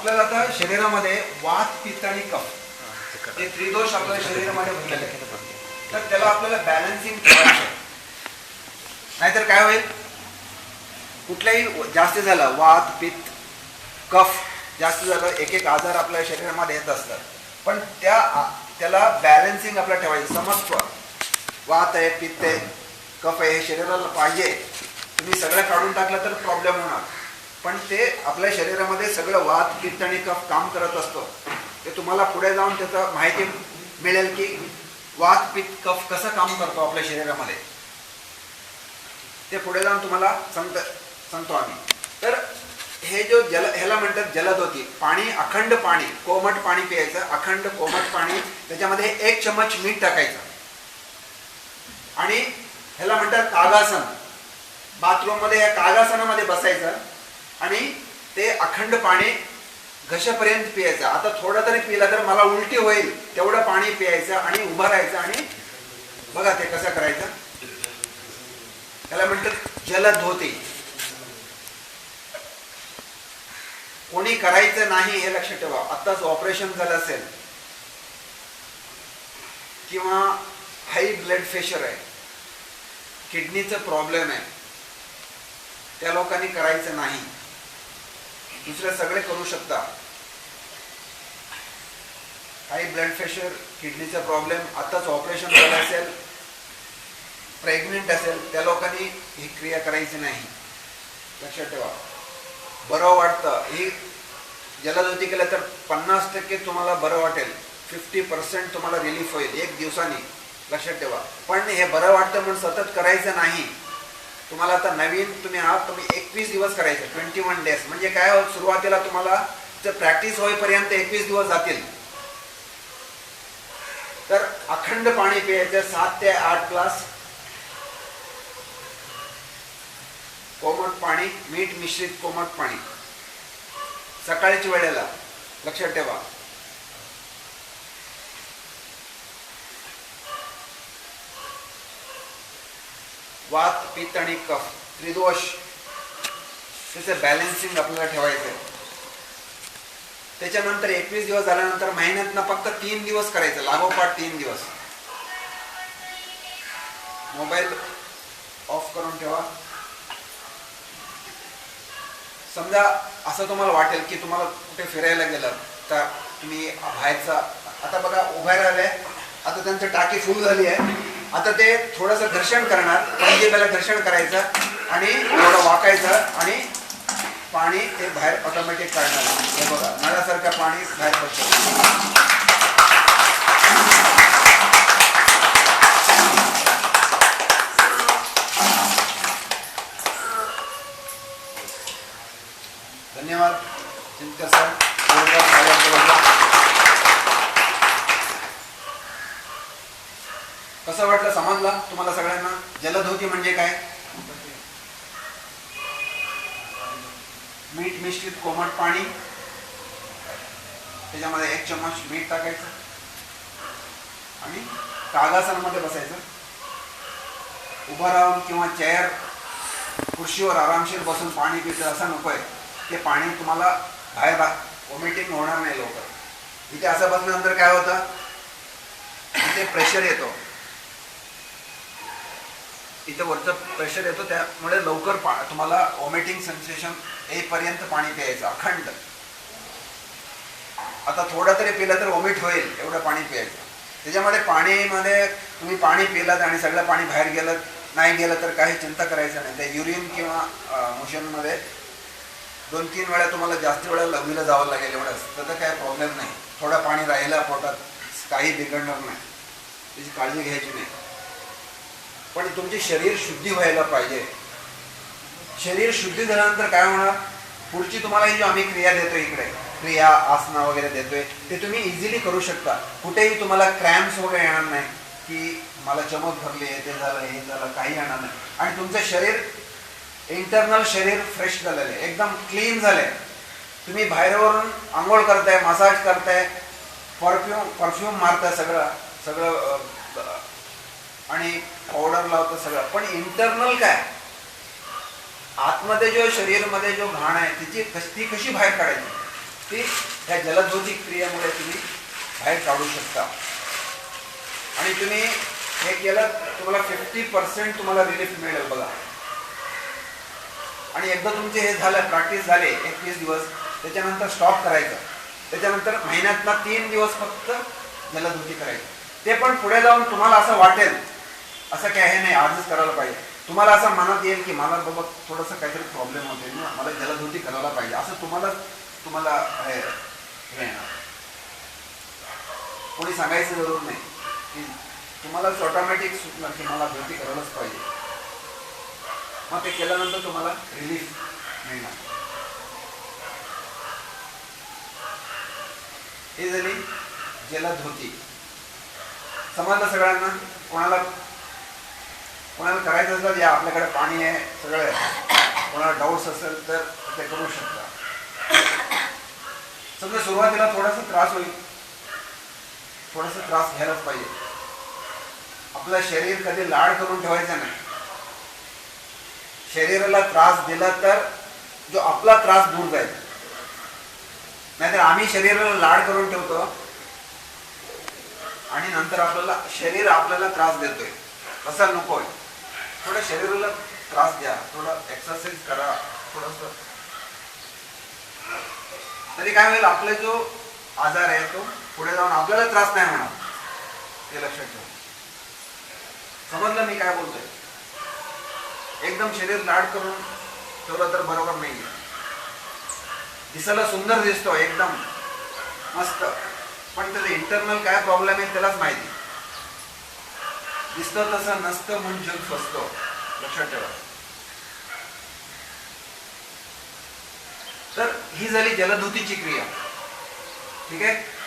आपल्याला आता शरीरामध्ये वात पित्त आणि कफ हे त्रिदोष आपल्या शरीरामध्ये भरलेले. तर त्याला आपल्याला बॅलन्सिंग ठेवायचं. नाहीतर काय होईल? कुठल्याही जास्त झालं वात पित्त कफ जास्त झालं एक एक आजार आपल्या शरीरामध्ये येत असतात. पण त्या त्याला बॅलन्सिंग आपल्याला ठेवायचं समत्व वात आहे पित्त आहे कफ आहे हे शरीराला पाहिजे. तुम्ही सगळं काढून टाकलं तर प्रॉब्लेम होणार. पण ते आपल्या शरीरामध्ये सगळं वात पित्त आणि कफ काम करत असतो. ते तुम्हाला पुढे जाऊन त्याचं माहिती मिळेल की वात पित्त कफ कसं काम करतो आपल्या शरीरामध्ये. ते पुढे जाऊन तुम्हाला सांगत सांगतो आम्ही. तर हे जो जल ह्याला म्हणतात जलद होती पाणी अखंड पाणी कोमट पाणी प्यायचं. अखंड कोमट पाणी त्याच्यामध्ये एक चमच मीठ टाकायचं. आणि ह्याला म्हणतात कागासन. बाथरूममध्ये या कागासनामध्ये बसायचं. आणि ते अखंड पाणी घशापर्यंत पियायचं. आता थोडं तरी पिला तर मला उलटी होईल. तेवढं पाणी पियायचं आणि उभं राहायचं आणि बघा ते कसं करायचं. त्याला म्हणतात जलधोती. कोणी करायचं नाही हे लक्षात ठेवा. आत्ताच ऑपरेशन झालं असेल. किंवा हाय ब्लड प्रेशर आहे. किडनीचं प्रॉब्लेम आहे. त्या लोकांनी करायचं नाही. दुसरे सगळे करू शकता. हाय ब्लड प्रेशर किडनीचा प्रॉब्लेम आताच ऑपरेशन झालं असेल प्रेग्नेंट असेल त्या लोकांनी ही क्रिया करायची नाही. लक्षात ठेवा. बरं वाटतं. ही जलदोती केलं तर पन्नास टक्के तुम्हाला बरं वाटेल. फिफ्टी पर्सेंट तुम्हाला रिलीफ होईल. एक दिवसाने. लक्षात ठेवा. पण हे बरं वाटतं म्हणून सतत करायचं नाही. तुम्हाला आता नवीन तुम्ही आहात तुम्ही एकवीस दिवस करायचे ट्वेंटी वन डेज म्हणजे काय हो, सुरुवातीला तुम्हाला जर प्रॅक्टिस होईपर्यंत एकवीस दिवस जातील. तर अखंड पाणी प्यायचं सात ते आठ ग्लास कोमट पाणी मीठ मिश्रित कोमट पाणी. सकाळच्या वेळेला लक्षात ठेवा. वात पित्त आणि कफ त्रिदोष. त्याचं बॅलेन्सिंग आपल्याला ठेवायचं आहे त्याच्यानंतर एकवीस दिवस झाल्यानंतर महिन्यातनं फक्त तीन दिवस करायचं लागोपाठ तीन दिवस. मोबाईल ऑफ करून ठेवा. समजा असं तुम्हाला वाटेल की तुम्हाला कुठे फिरायला गेलं तर तुम्ही बाहेरचा आता बघा उभ्या राहिले आता त्यांचं टाकी फुल झाली आहे. आता ते थोडंसं घर्षण करणार म्हणजे पहिला घर्षण करायचं आणि थोडं वाकायचं आणि पाणी ते बाहेर ऑटोमॅटिक काढणार. हे बघा नळासारखं पाणी बाहेर पडतं. कसं वाटलं समजला तुम्हाला सगळ्यांना? जलधोती म्हणजे काय? मीठ मिश्रित कोमट पाणी. त्याच्यामध्ये एक चम्मच मीठ टाकायचं. आणि कागासनामध्ये बसायचं. उभं राहून किंवा चेअर खुर्शीवर आरामशीर बसून पाणी पितं असं नको आहे ते पाणी तुम्हाला बाहेर वॉमिटिंग होणार नाही लवकर. इथे असं बसल्यानंतर काय होतं? इथे प्रेशर येतो. इथे वरचं प्रेशर येतो त्यामुळे लवकर पा तुम्हाला वॉमिटिंग सेन्सेशन येईपर्यंत पाणी प्यायचं अखंड. आता थोडं तरी पिलं तर वॉमिट होईल एवढं पाणी प्यायचं. त्याच्यामध्ये पाणीमध्ये तुम्ही पाणी पिलात आणि सगळं पाणी बाहेर गेलं नाही गेलं तर काही चिंता करायचं नाही. त्या युरिन किंवा मोशनमध्ये दोन तीन वेळा तुम्हाला जास्त वेळा लघवीला जावं लागेल एवढंच तर काही प्रॉब्लेम नाही. थोडं पाणी राहिलं पोटात काही बिघडणार नाही. त्याची काळजी घ्यायची नाही. पण तुमचे शरीर शुद्धी व्हायला पाहिजे. शरीर शुद्धी झाल्यानंतर काय होणार? पुढची तुम्हाला ही जी आम्ही क्रिया देतो इकडे क्रिया आसना वगैरे देतोय ते तुम्ही इझिली करू शकता. कुठेही तुम्हाला क्रॅम्प्स वगैरे येणार नाही की मला चमक भरली ते झालं हे झालं काही येणार नाही. आणि तुमचं शरीर इंटरनल शरीर फ्रेश झालेलं आहे एकदम क्लीन झालंय. तुम्ही बाहेरवरून आंघोळ करताय मसाज करताय परफ्यूम परफ्यूम मारताय सगळं सगळं पावडर होता सगळं. पण इंटरनल काय? आतमध्ये जो शरीरमध्ये जो घाण आहे तिची ती कशी बाहेर काढायची? ती त्या जलधोती क्रियेमुळे तुम्ही बाहेर काढू शकता. आणि तुम्ही हे केलं तुम्हाला फिफ्टी पर्सेंट तुम्हाला रिलीफ मिळेल बघा. आणि एकदा तुमचे हे झालं प्रॅक्टिस झाले एकवीस दिवस त्याच्यानंतर स्टॉप करायचं. त्याच्यानंतर महिन्यातला तीन दिवस फक्त जलधोती करायचं. ते पण पुढे जाऊन तुम्हाला असं वाटेल असं काय हे नाही आजच करायला पाहिजे. तुम्हाला असं मनात येईल की मला बाबा थोडंसं काहीतरी प्रॉब्लेम होते ना मला जलधोती करायला पाहिजे. असं तुम्हाला तुम्हाला हे येणार. कोणी सांगायचं जरूर नाही. की तुम्हालाच ऑटोमॅटिक सुटणार की मला धोती करायलाच पाहिजे. मग ते केल्यानंतर तुम्हाला रिलीफ मिळणार. हे झाली जलधोती समजलं सगळ्यांना? कोणाला कोणाला करायचं असेल या आपल्याकडे पाणी आहे सगळं आहे. कोणाला डाऊट्स असेल तर ते करू शकता. समजा सुरुवातीला थोडासा त्रास होईल. थोडासा त्रास घ्यायलाच पाहिजे. आपलं शरीर कधी लाड करून ठेवायचं नाही. शरीराला त्रास दिला तर जो आपला त्रास दूर जाईल. नाहीतर आम्ही शरीराला लाड करून ठेवतो आणि नंतर आपल्याला शरीर आपल्याला त्रास देतोय. तसा नकोय थोडं शरीराला त्रास द्या थोडं एक्सरसाइज करा थोडस. तरी काय होईल आपला जो आजार आहे तो पुढे जाऊन आपल्याला त्रास नाही होणार. हे लक्षात ठेवा. समजलं मी काय बोलतोय? एकदम शरीर लाड करून ठेवलं तर बरोबर नाही दिसायला सुंदर दिसतो एकदम. मस्त. पण त्याचं इंटरनल काय प्रॉब्लेम आहे त्यालाच माहिती. दिसतं तसं नसतं म्हणून जग फसतो. लक्षात ठेवा. तर ही झाली जलधुतीची क्रिया. ठीक आहे?